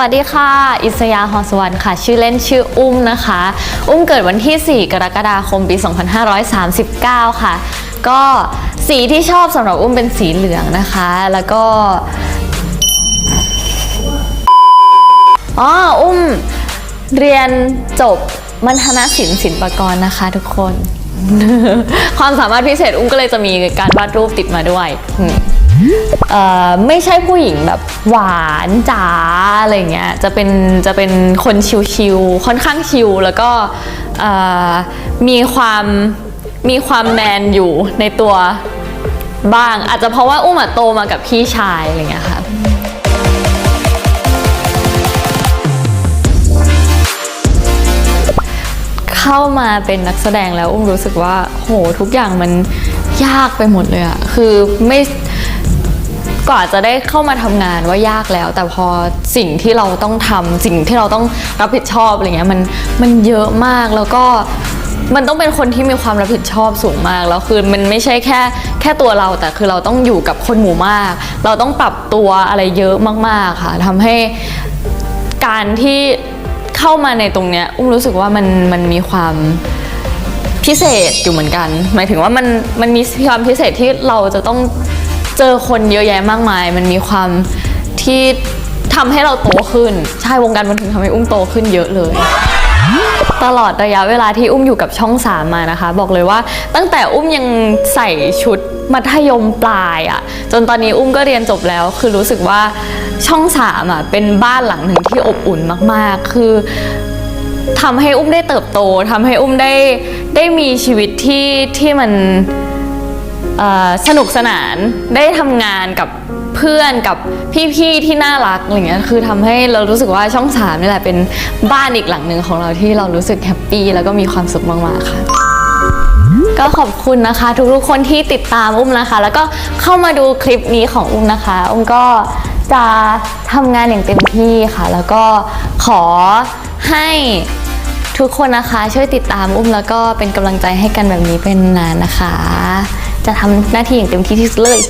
วัสดีค่ะ อิสยาหอสวรรค์ค่ะ ชื่อเล่นชื่ออุ้มนะคะ อุ้มเกิดวันที่ 4 กรกฎาคมปี 2539 ค่ะ ก็สีที่ชอบสำหรับอุ้มเป็นสีเหลืองนะคะ แล้วก็อ๋ออุ้มเรียนจบมัณฑนศิลป์ศิลปากรนะคะทุกคน ความสามารถพิเศษอุ้มก็เลยจะมีการวาดรูปติดมาด้วยอื ไม่ใช่ผู้หญิงแบบหวานจ๋าอะไรเงี้ยจะเป็นจะเป็นคนชิวๆค่อนข้างชิวแล้วก็เอ่อมีความมีความแมนอยู่ในตัวบ้าง อาจจะเพราะว่าอุ้มโตมากับพี่ชายอะไรเงี้ยค่ะเข้ามาเป็นนักแสดงแล้วอุ้มรู้สึกว่า โหทุกอย่างมันยากไปหมดเลยอะคือไม่ กว่าจะได้เข้ามาทำงานว่ายากแล้ว แต่พอสิ่งที่เราต้องทำสิ่งที่เราต้องรับผิดชอบอะไรเงี้ยมันมันเยอะมากแล้วก็มันต้องเป็นคนที่มีความรับผิดชอบสูงมากแล้วคือมันไม่ใช่แค่แค่ตัวเราแต่คือเราต้องอยู่กับคนหมู่มาก เราต้องปรับตัวอะไรเยอะมากๆค่ะทำให้การที่เข้ามาในตรงเนี้ยอุ้มรู้สึกว่ามันมันมีความพิเศษอยู่เหมือนกัน หมายถึงว่ามันมันมีความพิเศษที่เราจะต้อง จอคนเยอะแยะมากมาย มันมีความที่ทำให้เราโตขึ้น ใช่วงการบันเทิงทำให้อุ้มโตขึ้นเยอะเลย ตลอดระยะเวลาที่อุ้มอยู่กับช่องสามมานะคะ บอกเลยว่าตั้งแต่อุ้มยังใส่ชุดมัธยมปลายอะ่ะ จนตอนนี้อุ้มก็เรียนจบแล้ว คือรู้สึกว่าช่องสามอะเป็นบ้านหลังหนึ่งที่อบอุ่นมาก ๆ คือทำให้อุ้มได้เติบโตทำให้อุ้มได้ได้มีชีวิตที่ที่มัน สนุกสนานได้ทำงานกับเพื่อนกับพี่ๆที่น่ารักอะไรเงี้ยคือทำให้เรารู้สึกว่าช่องสามนี่แหละเป็นบ้านอีกหลังหนึ่งของเราที่เรารู้สึกแฮปปี้แล้วก็มีความสุขมากๆค่ะ ก็ขอบคุณนะคะ ทุกๆคนที่ติดตามอุ้มนะคะ แล้วก็เข้ามาดูคลิปนี้ของอุ้มนะคะ อุ้มก็จะทำงานอย่างเต็มที่ค่ะ แล้วก็ขอให้ทุกคนนะคะช่วยติดตามอุ้มแล้วก็เป็นกำลังใจให้กันแบบนี้เป็นนานนะคะ จะทำหน้าที่อย่างเต็มที่ที่สุดเลย